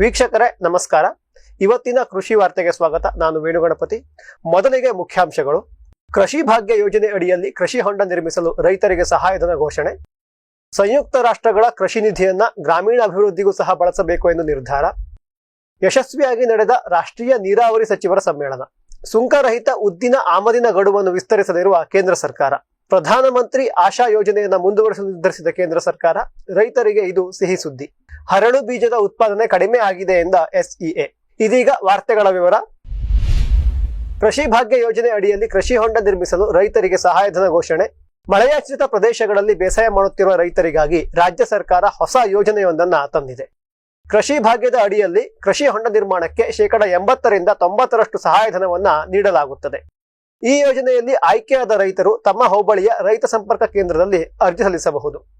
ವೀಕ್ಷಕರೇ, ನಮಸ್ಕಾರ. ಇವತ್ತಿನ ಕೃಷಿ ವಾರ್ತೆಗೆ ಸ್ವಾಗತ. ನಾನು ವೇಣುಗಣಪತಿ. ಮೊದಲಿಗೆ ಮುಖ್ಯಾಂಶಗಳು. ಕೃಷಿ ಭಾಗ್ಯ ಯೋಜನೆ ಅಡಿಯಲ್ಲಿ ಕೃಷಿ ಹೊಂಡ ನಿರ್ಮಿಸಲು ರೈತರಿಗೆ ಸಹಾಯಧನ ಘೋಷಣೆ. ಸಂಯುಕ್ತ ರಾಷ್ಟ್ರಗಳ ಕೃಷಿ ನಿಧಿಯನ್ನ ಗ್ರಾಮೀಣ ಅಭಿವೃದ್ಧಿಗೂ ಸಹ ಬಳಸಬೇಕು ಎಂದು ನಿರ್ಧಾರ. ಯಶಸ್ವಿಯಾಗಿ ನಡೆದ ರಾಷ್ಟ್ರೀಯ ನೀರಾವರಿ ಸಚಿವರ ಸಮ್ಮೇಳನ. ಸುಂಕರಹಿತ ಉದ್ದಿನ ಆಮದಿನ ಗಡುವನ್ನು ವಿಸ್ತರಿಸಲಿರುವ ಕೇಂದ್ರ ಸರ್ಕಾರ. ಪ್ರಧಾನಮಂತ್ರಿ ಆಶಾ ಯೋಜನೆಯನ್ನು ಮುಂದುವರಿಸಲು ನಿರ್ಧರಿಸಿದ ಕೇಂದ್ರ ಸರ್ಕಾರ. ರೈತರಿಗೆ ಇದು ಸಿಹಿ ಸುದ್ದಿ. ಹರಳು ಬೀಜದ ಉತ್ಪಾದನೆ ಕಡಿಮೆ ಆಗಿದೆ ಎಂದ ಎಸ್ಇಎ. ಇದೀಗ ವಾರ್ತೆಗಳ ವಿವರ. ಕೃಷಿ ಭಾಗ್ಯ ಯೋಜನೆ ಅಡಿಯಲ್ಲಿ ಕೃಷಿ ಹೊಂಡ ನಿರ್ಮಿಸಲು ರೈತರಿಗೆ ಸಹಾಯಧನ ಘೋಷಣೆ. ಮಳೆಯಾಶ್ರಿತ ಪ್ರದೇಶಗಳಲ್ಲಿ ಬೇಸಾಯ ಮಾಡುತ್ತಿರುವ ರೈತರಿಗಾಗಿ ರಾಜ್ಯ ಸರ್ಕಾರ ಹೊಸ ಯೋಜನೆಯೊಂದನ್ನ ತಂದಿದೆ. ಕೃಷಿ ಭಾಗ್ಯದ ಅಡಿಯಲ್ಲಿ ಕೃಷಿ ಹೊಂಡ ನಿರ್ಮಾಣಕ್ಕೆ ಶೇಕಡ ಎಂಬತ್ತರಿಂದ ತೊಂಬತ್ತರಷ್ಟು ಸಹಾಯಧನವನ್ನ ನೀಡಲಾಗುತ್ತದೆ. ಈ ಯೋಜನೆಯಲ್ಲಿ ಆಯ್ಕೆಯಾದ ರೈತರು ತಮ್ಮ ಹೋಬಳಿಯ ರೈತ ಸಂಪರ್ಕ ಕೇಂದ್ರದಲ್ಲಿ ಅರ್ಜಿ ಸಲ್ಲಿಸಬಹುದು.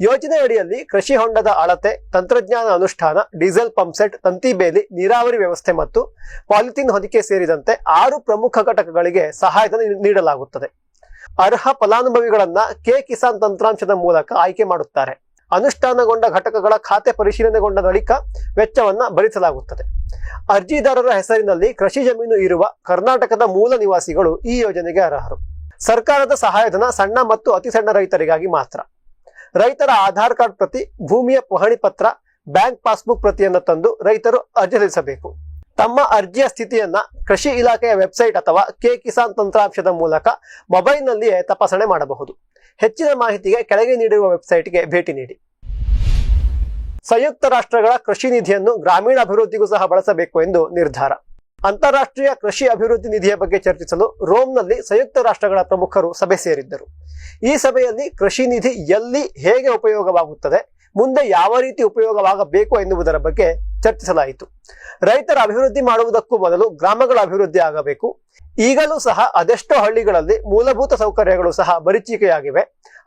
ಯೋಜನೆ ಅಡಿಯಲ್ಲಿ ಕೃಷಿ ಹೊಂಡದ ಅಳತೆ, ತಂತ್ರಜ್ಞಾನ ಅನುಷ್ಠಾನ, ಡೀಸೆಲ್ ಪಂಪ್ಸೆಟ್ ತಂತಿ ಬೇಲಿ, ನೀರಾವರಿ ವ್ಯವಸ್ಥೆ ಮತ್ತು ಪಾಲಿಥೀನ್ ಹೊದಿಕೆ ಸೇರಿದಂತೆ ಆರು ಪ್ರಮುಖ ಘಟಕಗಳಿಗೆ ಸಹಾಯಧನ ನೀಡಲಾಗುತ್ತದೆ. ಅರ್ಹ ಫಲಾನುಭವಿಗಳನ್ನ ಕೆ ಕಿಸಾನ್ ತಂತ್ರಾಂಶದ ಮೂಲಕ ಆಯ್ಕೆ ಮಾಡುತ್ತಾರೆ. ಅನುಷ್ಠಾನಗೊಂಡ ಘಟಕಗಳ ಖಾತೆ ಪರಿಶೀಲನೆಗೊಂಡ ಬಳಿಕ ವೆಚ್ಚವನ್ನ ಭರಿಸಲಾಗುತ್ತದೆ. ಅರ್ಜಿದಾರರ ಹೆಸರಿನಲ್ಲಿ ಕೃಷಿ ಜಮೀನು ಇರುವ ಕರ್ನಾಟಕದ ಮೂಲ ನಿವಾಸಿಗಳು ಈ ಯೋಜನೆಗೆ ಅರ್ಹರು. ಸರ್ಕಾರದ ಸಹಾಯಧನ ಸಣ್ಣ ಮತ್ತು ಅತಿ ಸಣ್ಣ ರೈತರಿಗಾಗಿ ಮಾತ್ರ. ರೈತರ ಆಧಾರ್ ಕಾರ್ಡ್ ಪ್ರತಿ ಭೂಮಿಯ ಪಹಣಿ ಪತ್ರ, ಬ್ಯಾಂಕ್ ಪಾಸ್ಬುಕ್ ಪ್ರತಿಯನ್ನು ತಂದು ರೈತರು ಅರ್ಜಿ ಸಲ್ಲಿಸಬೇಕು. ತಮ್ಮ ಅರ್ಜಿಯ ಸ್ಥಿತಿಯನ್ನ ಕೃಷಿ ಇಲಾಖೆಯ ವೆಬ್ಸೈಟ್ ಅಥವಾ ಕೆ ಕಿಸಾನ್ ತಂತ್ರಾಂಶದ ಮೂಲಕ ಮೊಬೈಲ್ನಲ್ಲಿಯೇ ತಪಾಸಣೆ ಮಾಡಬಹುದು. ಹೆಚ್ಚಿನ ಮಾಹಿತಿಗೆ ಕೆಳಗೆ ನೀಡಿರುವ ವೆಬ್ಸೈಟ್ಗೆ ಭೇಟಿ ನೀಡಿ. ಸಂಯುಕ್ತ ರಾಷ್ಟ್ರಗಳ ಕೃಷಿ ನಿಧಿಯನ್ನು ಗ್ರಾಮೀಣ ಅಭಿವೃದ್ಧಿಗೂ ಸಹ ಬಳಸಬೇಕು ಎಂದು ನಿರ್ಧಾರ. ಅಂತಾರಾಷ್ಟ್ರೀಯ ಕೃಷಿ ಅಭಿವೃದ್ಧಿ ನಿಧಿಯ ಬಗ್ಗೆ ಚರ್ಚಿಸಲು ರೋಮ್ನಲ್ಲಿ ಸಂಯುಕ್ತ ರಾಷ್ಟ್ರಗಳ ಪ್ರಮುಖರು ಸಭೆ ಸೇರಿದ್ದರು. ಈ ಸಭೆಯಲ್ಲಿ ಕೃಷಿ ನಿಧಿ ಎಲ್ಲಿ ಹೇಗೆ ಉಪಯೋಗವಾಗುತ್ತದೆ, ಮುಂದೆ ಯಾವ ರೀತಿ ಉಪಯೋಗವಾಗಬೇಕು ಎನ್ನುವುದರ ಬಗ್ಗೆ ಚರ್ಚಿಸಲಾಯಿತು. ರೈತರ ಅಭಿವೃದ್ಧಿ ಮಾಡುವುದಕ್ಕೂ ಮೊದಲು ಗ್ರಾಮಗಳ ಅಭಿವೃದ್ಧಿ ಆಗಬೇಕು. ಈಗಲೂ ಸಹ ಅದೆಷ್ಟೋ ಹಳ್ಳಿಗಳಲ್ಲಿ ಮೂಲಭೂತ ಸೌಕರ್ಯಗಳು ಸಹ ಮರೀಚಿಕೆಯಾಗಿವೆ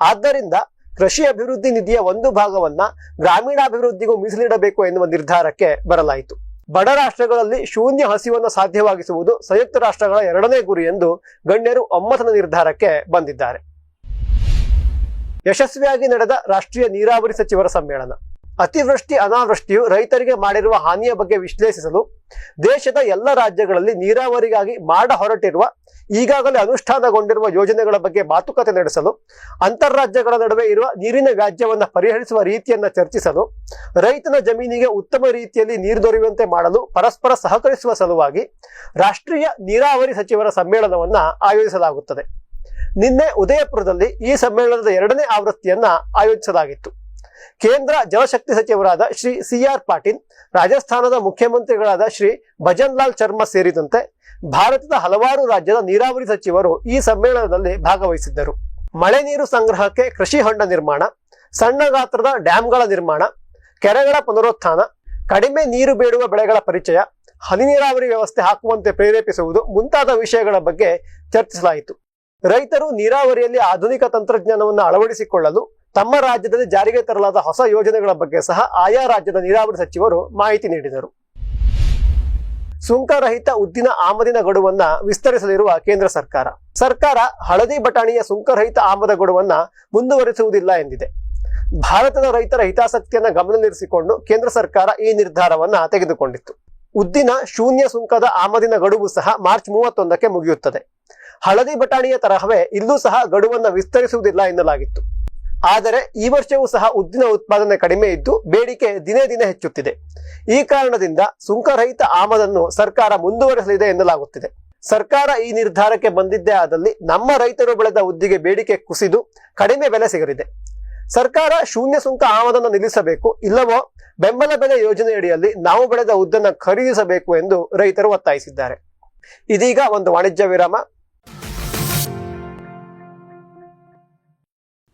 ಆದ್ದರಿಂದ ಕೃಷಿ ಅಭಿವೃದ್ಧಿ ನಿಧಿಯ ಒಂದು ಭಾಗವನ್ನ ಗ್ರಾಮೀಣಾಭಿವೃದ್ಧಿಗೂ ಮೀಸಲಿಡಬೇಕು ಎನ್ನುವ ನಿರ್ಧಾರಕ್ಕೆ ಬರಲಾಯಿತು. ಬಡ ರಾಷ್ಟ್ರಗಳಲ್ಲಿ ಶೂನ್ಯ ಹಸಿವನ್ನು ಸಾಧ್ಯವಾಗಿಸುವುದು ಸಂಯುಕ್ತ ರಾಷ್ಟ್ರಗಳ ಎರಡನೇ ಗುರಿ ಎಂದು ಗಣ್ಯರು ಒಮ್ಮತದ ನಿರ್ಧಾರಕ್ಕೆ ಬಂದಿದ್ದಾರೆ. ಯಶಸ್ವಿಯಾಗಿ ನಡೆದ ರಾಷ್ಟ್ರೀಯ ನೀರಾವರಿ ಸಚಿವರ ಸಮ್ಮೇಳನ. ಅತಿವೃಷ್ಟಿ, ಅನಾವೃಷ್ಟಿಯು ರೈತರಿಗೆ ಮಾಡಿರುವ ಹಾನಿಯ ಬಗ್ಗೆ ವಿಶ್ಲೇಷಿಸಲು ದೇಶದ ಎಲ್ಲ ರಾಜ್ಯಗಳಲ್ಲಿ ನೀರಾವರಿಗಾಗಿ ಮಾಡ ಹೊರಟಿರುವ, ಈಗಾಗಲೇ ಅನುಷ್ಠಾನಗೊಂಡಿರುವ ಯೋಜನೆಗಳ ಬಗ್ಗೆ ಮಾತುಕತೆ ನಡೆಸಲು ಅಂತಾರಾಜ್ಯಗಳ ನಡುವೆ ಇರುವ ನೀರಿನ ವ್ಯಾಜ್ಯವನ್ನು ಪರಿಹರಿಸುವ ರೀತಿಯನ್ನು ಚರ್ಚಿಸಲು, ರೈತನ ಜಮೀನಿಗೆ ಉತ್ತಮ ರೀತಿಯಲ್ಲಿ ನೀರು ದೊರೆಯುವಂತೆ ಮಾಡಲು ಪರಸ್ಪರ ಸಹಕರಿಸುವ ಸಲುವಾಗಿ ರಾಷ್ಟ್ರೀಯ ನೀರಾವರಿ ಸಚಿವರ ಸಮ್ಮೇಳನವನ್ನು ಆಯೋಜಿಸಲಾಗುತ್ತದೆ. ನಿನ್ನೆ ಉದಯಪುರದಲ್ಲಿ ಈ ಸಮ್ಮೇಳನದ ಎರಡನೇ ಆವೃತ್ತಿಯನ್ನು ಆಯೋಜಿಸಲಾಗಿತ್ತು. ಕೇಂದ್ರ ಜಲಶಕ್ತಿ ಸಚಿವರಾದ ಶ್ರೀ ಸಿ ಆರ್ ಪಾಟೀಲ್, ರಾಜಸ್ಥಾನದ ಮುಖ್ಯಮಂತ್ರಿಗಳಾದ ಶ್ರೀ ಭಜನ್ ಲಾಲ್ ಶರ್ಮಾ ಸೇರಿದಂತೆ ಭಾರತದ ಹಲವಾರು ರಾಜ್ಯದ ನೀರಾವರಿ ಸಚಿವರು ಈ ಸಮ್ಮೇಳನದಲ್ಲಿ ಭಾಗವಹಿಸಿದ್ದರು. ಮಳೆ ನೀರು ಸಂಗ್ರಹಕ್ಕೆ ಕೃಷಿ ಹೊಂಡ ನಿರ್ಮಾಣ, ಸಣ್ಣ ಗಾತ್ರದ ಡ್ಯಾಂಗಳ ನಿರ್ಮಾಣ, ಕೆರೆಗಳ ಪುನರುತ್ಥಾನ, ಕಡಿಮೆ ನೀರು ಬೇಡುವ ಬೆಳೆಗಳ ಪರಿಚಯ, ಹನಿ ನೀರಾವರಿ ವ್ಯವಸ್ಥೆ ಹಾಕುವಂತೆ ಪ್ರೇರೇಪಿಸುವುದು ಮುಂತಾದ ವಿಷಯಗಳ ಬಗ್ಗೆ ಚರ್ಚಿಸಲಾಯಿತು. ರೈತರು ನೀರಾವರಿಯಲ್ಲಿ ಆಧುನಿಕ ತಂತ್ರಜ್ಞಾನವನ್ನು ಅಳವಡಿಸಿಕೊಳ್ಳಲು ತಮ್ಮ ರಾಜ್ಯದಲ್ಲಿ ಜಾರಿಗೆ ತರಲಾದ ಹೊಸ ಯೋಜನೆಗಳ ಬಗ್ಗೆ ಸಹ ಆಯಾ ರಾಜ್ಯದ ನೀರಾವರಿ ಸಚಿವರು ಮಾಹಿತಿ ನೀಡಿದರು. ಸುಂಕರಹಿತ ಉದ್ದಿನ ಆಮದಿನ ಗಡುವನ್ನ ವಿಸ್ತರಿಸಲಿರುವ ಕೇಂದ್ರ ಸರ್ಕಾರ. ಸರ್ಕಾರ ಹಳದಿ ಬಟಾಣಿಯ ಸುಂಕರಹಿತ ಆಮದ ಗಡುವನ್ನ ಮುಂದುವರಿಸುವುದಿಲ್ಲ ಎಂದಿದೆ. ಭಾರತದ ರೈತರ ಹಿತಾಸಕ್ತಿಯನ್ನ ಗಮನದಲ್ಲಿರಿಸಿಕೊಂಡು ಕೇಂದ್ರ ಸರ್ಕಾರ ಈ ನಿರ್ಧಾರವನ್ನ ತೆಗೆದುಕೊಂಡಿತ್ತು. ಉದ್ದಿನ ಶೂನ್ಯ ಸುಂಕದ ಆಮದಿನ ಗಡುವು ಸಹ ಮಾರ್ಚ್ ಮೂವತ್ತೊಂದಕ್ಕೆ ಮುಗಿಯುತ್ತದೆ. ಹಳದಿ ಬಟಾಣಿಯ ತರಹವೇ ಇಲ್ಲೂ ಸಹ ಗಡುವನ್ನ ವಿಸ್ತರಿಸುವುದಿಲ್ಲ ಎನ್ನಲಾಗಿತ್ತು. ಆದರೆ ಈ ವರ್ಷವೂ ಸಹ ಉದ್ದಿನ ಉತ್ಪಾದನೆ ಕಡಿಮೆ ಇದ್ದು ಬೇಡಿಕೆ ದಿನೇ ದಿನೇ ಹೆಚ್ಚುತ್ತಿದೆ. ಈ ಕಾರಣದಿಂದ ಸುಂಕರಹಿತ ಆಮದನ್ನು ಸರ್ಕಾರ ಮುಂದುವರೆಸಲಿದೆ ಎನ್ನಲಾಗುತ್ತಿದೆ. ಸರ್ಕಾರ ಈ ನಿರ್ಧಾರಕ್ಕೆ ಬಂದಿದ್ದೇ ಆದಲ್ಲಿ ನಮ್ಮ ರೈತರು ಬೆಳೆದ ಉದ್ದಿಗೆ ಬೇಡಿಕೆ ಕುಸಿದು ಕಡಿಮೆ ಬೆಲೆ ಸಿಗಲಿದೆ. ಸರ್ಕಾರ ಶೂನ್ಯ ಸುಂಕ ಆಮದನ್ನು ನಿಲ್ಲಿಸಬೇಕು, ಇಲ್ಲವೋ ಬೆಂಬಲ ಬೆಲೆ ಯೋಜನೆಯಡಿಯಲ್ಲಿ ನಾವು ಬೆಳೆದ ಉದ್ದನ್ನು ಖರೀದಿಸಬೇಕು ಎಂದು ರೈತರು ಒತ್ತಾಯಿಸಿದ್ದಾರೆ. ಇದೀಗ ಒಂದು ವಾಣಿಜ್ಯ ವಿರಾಮ.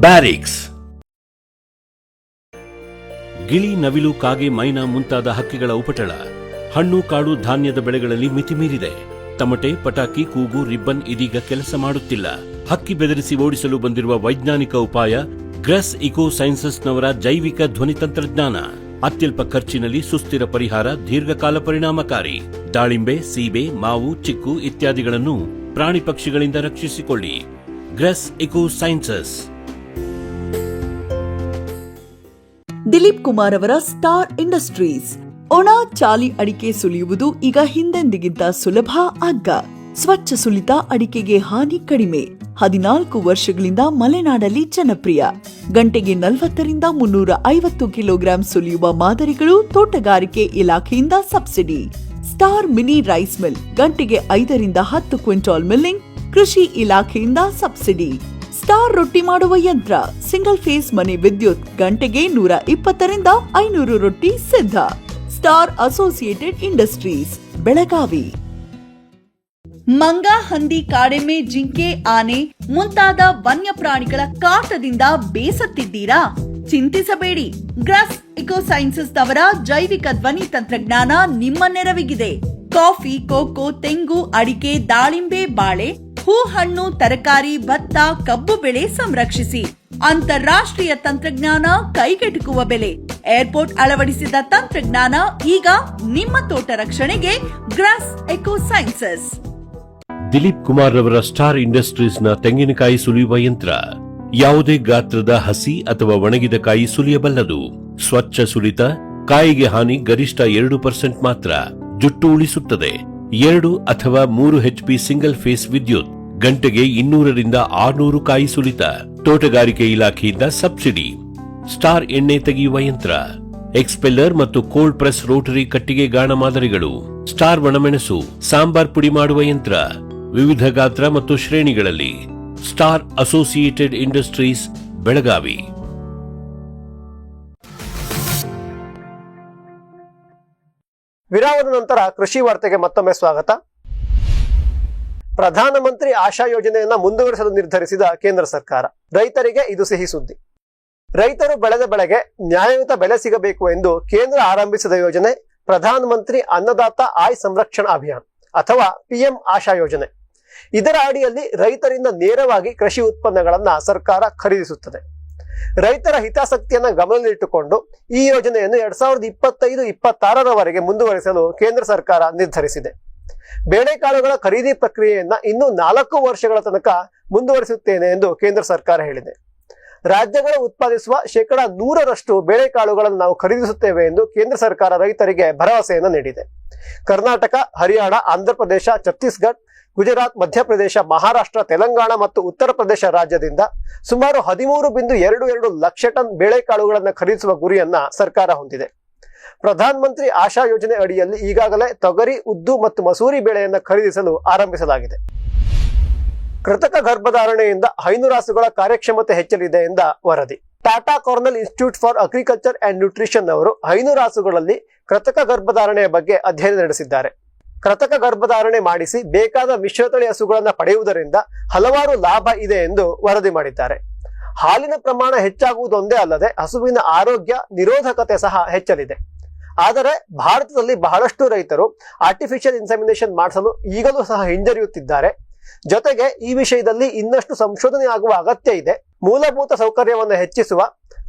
ಬ್ಯಾರಿಕ್ಸ್. ಗಿಳಿ ನವಿಲು ಕಾಗೆ ಮೈನಾ ಮುಂತಾದ ಹಕ್ಕಿಗಳ ಉಪಟಳ, ಹಣ್ಣು ಕಾಳು ಧಾನ್ಯದ ಬೆಳೆಗಳಲ್ಲಿ ಮಿತಿ ಮೀರಿದೆ. ತಮಟೆ, ಪಟಾಕಿ, ಕೂಗು, ರಿಬ್ಬನ್ ಇದೀಗ ಕೆಲಸ ಮಾಡುತ್ತಿಲ್ಲ. ಹಕ್ಕಿ ಬೆದರಿಸಿ ಓಡಿಸಲು ಬಂದಿರುವ ವೈಜ್ಞಾನಿಕ ಉಪಾಯ, ಗ್ರೆಸ್ ಇಕೋ ಸೈನ್ಸಸ್ನವರ ಜೈವಿಕ ಧ್ವನಿ ತಂತ್ರಜ್ಞಾನ. ಅತ್ಯಲ್ಪ ಖರ್ಚಿನಲ್ಲಿ ಸುಸ್ಥಿರ ಪರಿಹಾರ, ದೀರ್ಘಕಾಲ ಪರಿಣಾಮಕಾರಿ. ದಾಳಿಂಬೆ, ಸೀಬೆ, ಮಾವು, ಚಿಕ್ಕು ಇತ್ಯಾದಿಗಳನ್ನು ಪ್ರಾಣಿ ಪಕ್ಷಿಗಳಿಂದ ರಕ್ಷಿಸಿಕೊಳ್ಳಿ. Grass eco sciences Dileep Kumar ಅವರ ಸ್ಟಾರ್ ಇಂಡಸ್ಟ್ರೀಸ್. ಒಣ ಚಾಲಿ ಅಡಿಕೆ ಸುಲಿಯುವುದು ಈಗ ಹಿಂದೆಂದಿಗಿಂತ ಸುಲಭ ಅಗ್ಗ. ಸ್ವಚ್ಛ ಸುಲಿತ ಅಡಿಕೆಗೆ ಹಾನಿ ಕಡಿಮೆ. ಹದಿನಾಲ್ಕು ವರ್ಷಗಳಿಂದ ಮಲೆನಾಡಲ್ಲಿ ಜನಪ್ರಿಯ. ಗಂಟೆಗೆ ನಲವತ್ತರಿಂದ ಮುನ್ನೂರ ಐವತ್ತು ಕಿಲೋಗ್ರಾಂ ಸುಲಿಯುವ ಮಾದರಿಗಳು ತೋಟಗಾರಿಕೆ ಇಲಾಖೆಯಿಂದ subsidy. Star mini rice mill ಗಂಟೆಗೆ ಐದರಿಂದ ಹತ್ತು ಕ್ವಿಂಟಾಲ್ ಮಿಲ್ಲಿಂಗ್ ಕೃಷಿ ಇಲಾಖೆಯಿಂದ ಸಬ್ಸಿಡಿ. ಸ್ಟಾರ್ ರೊಟ್ಟಿ ಮಾಡುವ ಯಂತ್ರ. ಸಿಂಗಲ್ ಫೇಸ್ ಮನೆ ವಿದ್ಯುತ್ ಗಂಟೆಗೆ ನೂರ ಇಪ್ಪತ್ತರಿಂದ ಐನೂರು ರೊಟ್ಟಿ ಸಿದ್ಧ. Star associated industries, Belagavi. ಮಂಗ ಹಂದಿ ಕಾಡೆಮ್ಮೆ ಜಿಂಕೆ ಆನೆ ಮುಂತಾದ ವನ್ಯ ಪ್ರಾಣಿಗಳ ಕಾಟದಿಂದ ಬೇಸತ್ತಿದ್ದೀರಾ? ಚಿಂತಿಸಬೇಡಿ. ಗ್ರಸ್ ಇಕೋ ಸೈನ್ಸಸ್ ನವರ ಜೈವಿಕ ಧ್ವನಿ ತಂತ್ರಜ್ಞಾನ ನಿಮ್ಮ ನೆರವಿಗಿದೆ. ಕಾಫಿ, ಕೋಕೋ, ತೆಂಗು, ಅಡಿಕೆ, ದಾಳಿಂಬೆ, ಬಾಳೆ ಹೂ ಹಣ್ಣು ತರಕಾರಿ, ಭತ್ತ, ಕಬ್ಬು ಬೆಳೆ ಸಂರಕ್ಷಿಸಿ. ಅಂತಾರಾಷ್ಟ್ರೀಯ ತಂತ್ರಜ್ಞಾನ ಕೈಗೆಟುಕುವ ಬೆಲೆ. ಏರ್ಪೋರ್ಟ್ ಅಳವಡಿಸಿದ ತಂತ್ರಜ್ಞಾನ ಈಗ ನಿಮ್ಮ ತೋಟ ರಕ್ಷಣೆಗೆ grass eco sciences. Dileep Kumar ರವರ ಸ್ಟಾರ್ ಇಂಡಸ್ಟ್ರೀಸ್ನ ತೆಂಗಿನಕಾಯಿ ಸುಲಿಯುವ ಯಂತ್ರ. ಯಾವುದೇ ಗಾತ್ರದ ಹಸಿ ಅಥವಾ ಒಣಗಿದ ಕಾಯಿ ಸುಲಿಯಬಲ್ಲದು. ಸ್ವಚ್ಛ ಸುಲಿತ, ಕಾಯಿಗೆ ಹಾನಿ ಗರಿಷ್ಠ ಎರಡು ಪರ್ಸೆಂಟ್ ಮಾತ್ರ. ಜುಟ್ಟು ಉಳಿಸುತ್ತದೆ. ಎರಡು ಅಥವಾ ಮೂರು ಎಚ್ಪಿ ಸಿಂಗಲ್ ಫೇಸ್ ವಿದ್ಯುತ್. ಗಂಟೆಗೆ ಇನ್ನೂರರಿಂದ ಆರ್ನೂರು ಕಾಯಿ ಸುಲಿತ ತೋಟಗಾರಿಕೆ ಇಲಾಖೆಯಿಂದ ಸಬ್ಸಿಡಿ. ಸ್ಟಾರ್ ಎಣ್ಣೆ ತೆಗೆಯುವ ಯಂತ್ರ. ಎಕ್ಸ್ಪೆಲ್ಲರ್ ಮತ್ತು ಕೋಲ್ಡ್ ಪ್ರೆಸ್ ರೋಟರಿ ಕಟ್ಟಿಗೆ ಗಾಣ ಮಾದರಿಗಳು. ಸ್ಟಾರ್ ಒಣಮೆಣಸು, ಸಾಂಬಾರ್ ಪುಡಿ ಮಾಡುವ ಯಂತ್ರ. ವಿವಿಧ ಗಾತ್ರ ಮತ್ತು ಶ್ರೇಣಿಗಳಲ್ಲಿ. Star associated industries, Belagavi. ವಿರಾಮದ ನಂತರ ಕೃಷಿ ವಾರ್ತೆಗೆ ಮತ್ತೊಮ್ಮೆ ಸ್ವಾಗತ. ಪ್ರಧಾನಮಂತ್ರಿ ಆಶಾ ಯೋಜನೆಯನ್ನ ಮುಂದುವರಿಸಲು ನಿರ್ಧರಿಸಿದ ಕೇಂದ್ರ ಸರ್ಕಾರ. ರೈತರಿಗೆ ಇದು ಸಿಹಿ ಸುದ್ದಿ. ರೈತರು ಬೆಳೆದ ಬೆಳೆಗೆ ನ್ಯಾಯಯುತ ಬೆಲೆ ಸಿಗಬೇಕು ಎಂದು ಕೇಂದ್ರ ಆರಂಭಿಸಿದ ಯೋಜನೆ ಪ್ರಧಾನ ಮಂತ್ರಿ ಅನ್ನದಾತ ಆಯ್ ಸಂರಕ್ಷಣಾ ಅಭಿಯಾನ್ ಅಥವಾ ಪಿಎಂ ಆಶಾ ಯೋಜನೆ. ಇದರ ಅಡಿಯಲ್ಲಿ ರೈತರಿಂದ ನೇರವಾಗಿ ಕೃಷಿ ಉತ್ಪನ್ನಗಳನ್ನ ಸರ್ಕಾರ ಖರೀದಿಸುತ್ತದೆ. ರೈತರ ಹಿತಾಸಕ್ತಿಯನ್ನ ಗಮನದಲ್ಲಿಟ್ಟುಕೊಂಡು ಈ ಯೋಜನೆಯನ್ನು ಎರಡ್ ಸಾವಿರದ ಇಪ್ಪತ್ತೈದು, ಇಪ್ಪತ್ತಾರರವರೆಗೆ ಮುಂದುವರಿಸಲು ಕೇಂದ್ರ ಸರ್ಕಾರ ನಿರ್ಧರಿಸಿದೆ. ಬೇಳೆಕಾಳುಗಳ ಖರೀದಿ ಪ್ರಕ್ರಿಯೆಯನ್ನ ಇನ್ನೂ ನಾಲ್ಕು ವರ್ಷಗಳ ತನಕ ಮುಂದುವರಿಸುತ್ತೇನೆ ಎಂದು ಕೇಂದ್ರ ಸರ್ಕಾರ ಹೇಳಿದೆ. ರಾಜ್ಯಗಳು ಉತ್ಪಾದಿಸುವ ಶೇಕಡ ನೂರರಷ್ಟು ಬೇಳೆಕಾಳುಗಳನ್ನು ನಾವು ಖರೀದಿಸುತ್ತೇವೆ ಎಂದು ಕೇಂದ್ರ ಸರ್ಕಾರ ರೈತರಿಗೆ ಭರವಸೆಯನ್ನು ನೀಡಿದೆ. ಕರ್ನಾಟಕ, ಹರಿಯಾಣ, ಆಂಧ್ರಪ್ರದೇಶ ಛತ್ತೀಸ್ಗಢ ಗುಜರಾತ್, ಮಧ್ಯಪ್ರದೇಶ, ಮಹಾರಾಷ್ಟ್ರ, ತೆಲಂಗಾಣ ಮತ್ತು ಉತ್ತರ ಪ್ರದೇಶ ರಾಜ್ಯದಿಂದ ಸುಮಾರು ಹದಿಮೂರು ಬಿಂದು ಎರಡು ಎರಡು ಲಕ್ಷ ಟನ್ ಬೇಳೆಕಾಳುಗಳನ್ನು ಖರೀದಿಸುವ ಗುರಿಯನ್ನ ಸರ್ಕಾರ ಹೊಂದಿದೆ. ಪ್ರಧಾನ ಮಂತ್ರಿ ಆಶಾ ಯೋಜನೆ ಅಡಿಯಲ್ಲಿ ಈಗಾಗಲೇ ತೊಗರಿ, ಉದ್ದು ಮತ್ತು ಮಸೂರಿ ಬೆಳೆಯನ್ನು ಖರೀದಿಸಲು ಆರಂಭಿಸಲಾಗಿದೆ. ಕೃತಕ ಗರ್ಭಧಾರಣೆಯಿಂದ ಹೈನುರಾಸುಗಳ ಕಾರ್ಯಕ್ಷಮತೆ ಹೆಚ್ಚಲಿದೆ ಎಂದ ವರದಿ. Tata Cornell institute for agriculture and nutrition ಅವರು ಹೈನುರಾಸುಗಳಲ್ಲಿ ಕೃತಕ ಗರ್ಭಧಾರಣೆಯ ಬಗ್ಗೆ ಅಧ್ಯಯನ ನಡೆಸಿದ್ದಾರೆ. ಕೃತಕ ಗರ್ಭಧಾರಣೆ ಮಾಡಿಸಿ ಬೇಕಾದ ಮಿಶ್ರತಳಿ ಹಸುಗಳನ್ನು ಪಡೆಯುವುದರಿಂದ ಹಲವಾರು ಲಾಭ ಇದೆ ಎಂದು ವರದಿ ಮಾಡಿದ್ದಾರೆ. ಹಾಲಿನ ಪ್ರಮಾಣ ಹೆಚ್ಚಾಗುವುದೊಂದೇ ಅಲ್ಲದೆ ಹಸುವಿನ ಆರೋಗ್ಯ ನಿರೋಧಕತೆ ಸಹ ಹೆಚ್ಚಲಿದೆ. ಆದರೆ ಭಾರತದಲ್ಲಿ ಬಹಳಷ್ಟು ರೈತರು ಆರ್ಟಿಫಿಷಿಯಲ್ ಇನ್ಸೆಮಿನೇಷನ್ ಮಾಡಿಸಲು ಈಗಲೂ ಸಹ ಹಿಂಜರಿಯುತ್ತಿದ್ದಾರೆ. ಜೊತೆಗೆ ಈ ವಿಷಯದಲ್ಲಿ ಇನ್ನಷ್ಟು ಸಂಶೋಧನೆ ಆಗುವ ಅಗತ್ಯ ಇದೆ. ಮೂಲಭೂತ ಸೌಕರ್ಯವನ್ನು ಹೆಚ್ಚಿಸುವ,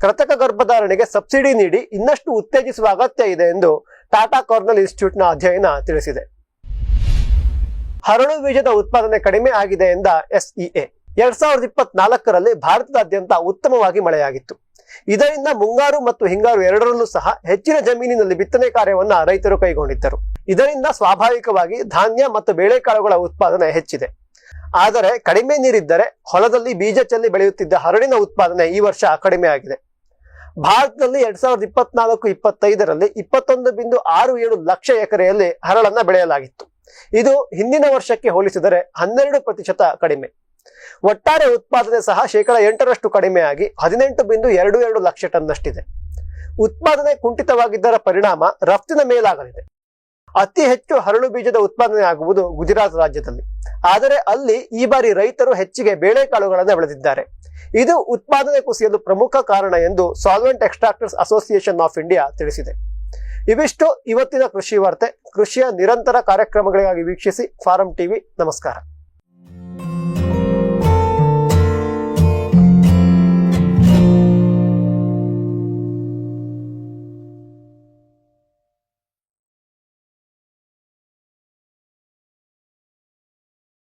ಕೃತಕ ಗರ್ಭಧಾರಣೆಗೆ ಸಬ್ಸಿಡಿ ನೀಡಿ ಇನ್ನಷ್ಟು ಉತ್ತೇಜಿಸುವ ಅಗತ್ಯ ಇದೆ ಎಂದು ಟಾಟಾ ಕಾರ್ನಲ್ ಇನ್ಸ್ಟಿಟ್ಯೂಟ್ನ ಅಧ್ಯಯನ ತಿಳಿಸಿದೆ. ಹರಳು ಬೀಜದ ಉತ್ಪಾದನೆ ಕಡಿಮೆ ಆಗಿದೆ ಎಂದ ಎಸ್ಇಎ ಎರಡ್ ಸಾವಿರದ ಇಪ್ಪತ್ನಾಲ್ಕರಲ್ಲಿ ಭಾರತದಾದ್ಯಂತ ಉತ್ತಮವಾಗಿ ಮಳೆಯಾಗಿತ್ತು. ಇದರಿಂದ ಮುಂಗಾರು ಮತ್ತು ಹಿಂಗಾರು ಎರಡರಲ್ಲೂ ಸಹ ಹೆಚ್ಚಿನ ಜಮೀನಿನಲ್ಲಿ ಬಿತ್ತನೆ ಕಾರ್ಯವನ್ನು ರೈತರು ಕೈಗೊಂಡಿದ್ದರು. ಇದರಿಂದ ಸ್ವಾಭಾವಿಕವಾಗಿ ಧಾನ್ಯ ಮತ್ತು ಬೇಳೆಕಾಳುಗಳ ಉತ್ಪಾದನೆ ಹೆಚ್ಚಿದೆ. ಆದರೆ ಕಡಿಮೆ ನೀರಿದ್ದರೆ ಹೊಲದಲ್ಲಿ ಬೀಜ ಚೆಲ್ಲಿ ಬೆಳೆಯುತ್ತಿದ್ದ ಹರಳಿನ ಉತ್ಪಾದನೆ ಈ ವರ್ಷ ಕಡಿಮೆ ಆಗಿದೆ. ಭಾರತದಲ್ಲಿ ಎರಡ್ ಸಾವಿರದ ಇಪ್ಪತ್ನಾಲ್ಕು, ಇಪ್ಪತ್ತೈದರಲ್ಲಿ ಇಪ್ಪತ್ತೊಂದು ಬಿಂದು ಆರು ಏಳು ಲಕ್ಷ ಎಕರೆಯಲ್ಲಿ ಹರಳನ್ನ ಬೆಳೆಯಲಾಗಿತ್ತು. ಇದು ಹಿಂದಿನ ವರ್ಷಕ್ಕೆ ಹೋಲಿಸಿದರೆ ಹನ್ನೆರಡು ಪ್ರತಿಶತ ಕಡಿಮೆ. ಒಟ್ಟಾರೆ ಉತ್ಪಾದನೆ ಸಹ ಶೇಕಡ ಎಂಟರಷ್ಟು ಕಡಿಮೆಯಾಗಿ ಹದಿನೆಂಟು ಬಿಂದು ಎರಡು ಎರಡು ಲಕ್ಷ ಟನ್ನಷ್ಟಿದೆ. ಉತ್ಪಾದನೆ ಕುಂಠಿತವಾಗಿದ್ದರ ಪರಿಣಾಮ ರಫ್ತಿನ ಮೇಲಾಗಲಿದೆ. ಅತಿ ಹೆಚ್ಚು ಹರಳು ಬೀಜದ ಉತ್ಪಾದನೆ ಆಗುವುದು ಗುಜರಾತ್ ರಾಜ್ಯದಲ್ಲಿ. ಆದರೆ ಅಲ್ಲಿ ಈ ಬಾರಿ ರೈತರು ಹೆಚ್ಚಿಗೆ ಬೇಳೆಕಾಳುಗಳನ್ನು ಬೆಳೆದಿದ್ದಾರೆ. ಇದು ಉತ್ಪಾದನೆ ಕುಸಿಯಲು ಪ್ರಮುಖ ಕಾರಣ ಎಂದು solvent extractors association of India ತಿಳಿಸಿದೆ. ಇವಿಷ್ಟು ಇವತ್ತಿನ ಕೃಷಿ ವಾರ್ತೆ. ಕೃಷಿಯ ನಿರಂತರ ಕಾರ್ಯಕ್ರಮಗಳಿಗಾಗಿ ವೀಕ್ಷಿಸಿ ಫಾರಂ ಟಿವಿ. ನಮಸ್ಕಾರ.